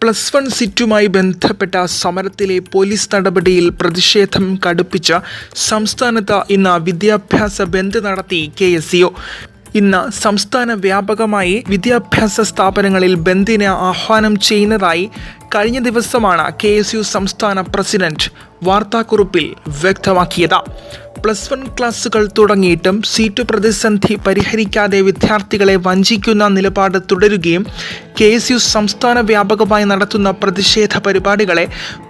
Plus one സിറ്റുമായി ബന്ധപ്പെട്ട സമരത്തിലെ police നടപടിയിൽ പ്രതിഷേധം കടുപ്പിച്ച സംസ്ഥാനത്ത് ഇന്ന് വിദ്യാഭ്യാസ ബന്ദ് നടത്തി കെ എസ് ഇന്ന് സംസ്ഥാന വ്യാപകമായി വിദ്യാഭ്യാസ സ്ഥാപനങ്ങളിൽ ബന്ദിന് ആഹ്വാനം ചെയ്യുന്നതായി കഴിഞ്ഞ ദിവസമാണ് കെ എസ് യു സംസ്ഥാന പ്രസിഡന്റ് വാർത്താക്കുറിപ്പിൽ വ്യക്തമാക്കിയത്. പ്ലസ് വൺ ക്ലാസുകൾ തുടങ്ങിയിട്ടും സീറ്റ് പ്രതിസന്ധി പരിഹരിക്കാതെ വിദ്യാർത്ഥികളെ വഞ്ചിക്കുന്ന നിലപാട് തുടരുകയും കെ എസ് യു സംസ്ഥാന വ്യാപകമായി നടത്തുന്ന പ്രതിഷേധ പരിപാടികളെ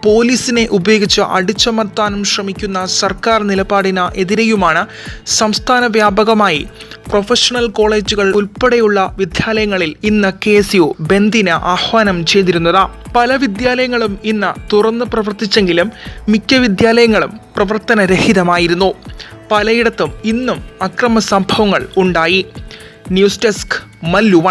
പോലീസിനെ ഉപയോഗിച്ച് അടിച്ചമർത്താനും ശ്രമിക്കുന്ന സർക്കാർ നിലപാടിന് എതിരെയുമാണ് സംസ്ഥാന വ്യാപകമായി പ്രൊഫഷണൽ കോളേജുകൾ ഉൾപ്പെടെയുള്ള വിദ്യാലയങ്ങളിൽ ഇന്ന് കെ എസ് യു ബന്ദിന് ആഹ്വാനം ചെയ്തിരുന്നത്. പല വിദ്യാലയങ്ങളും ഇന്ന് തുറന്ന് പ്രവർത്തിച്ചെങ്കിലും മിക്ക വിദ്യാലയങ്ങളും പ്രവർത്തനരഹിതമായിരുന്നു. പലയിടത്തും ഇന്നും അക്രമ സംഭവങ്ങൾ ഉണ്ടായി. News desk Mallu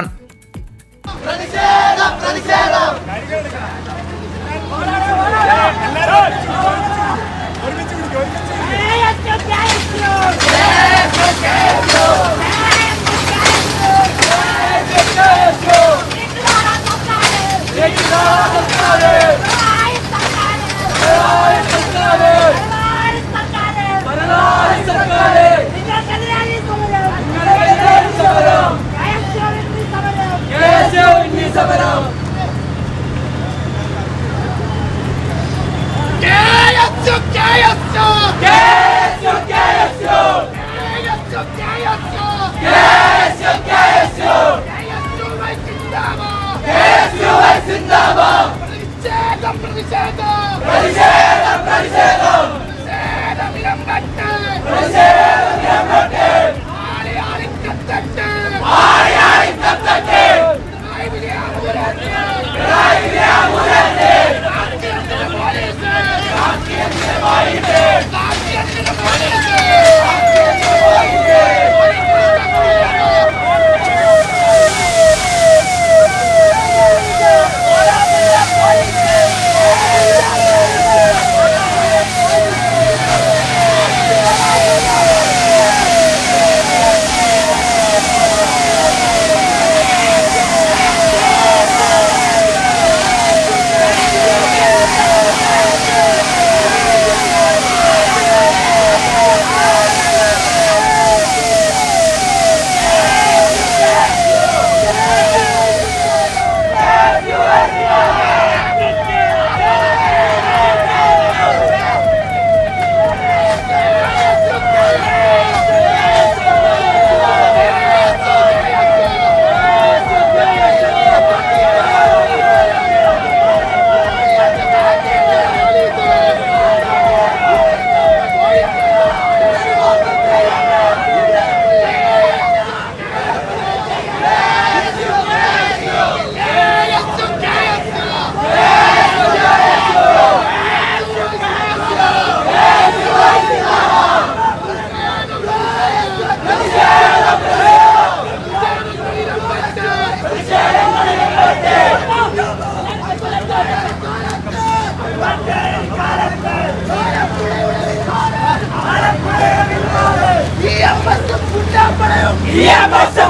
Venezuela.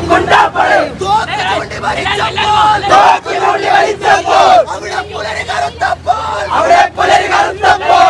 ഗുണ്ടാപ്പടയും തോക്കുകൊണ്ട് വലിച്ചപ്പോൾ തോക്കിനുള്ളി എല്ലാവരും അവിടെ പുലരി കറുത്തപ്പോൾ. അവിടെ എല്ലാവരും കറുത്തപ്പോൾ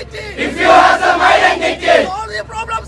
identity. If you have some identity, Solve the problem certainly. solve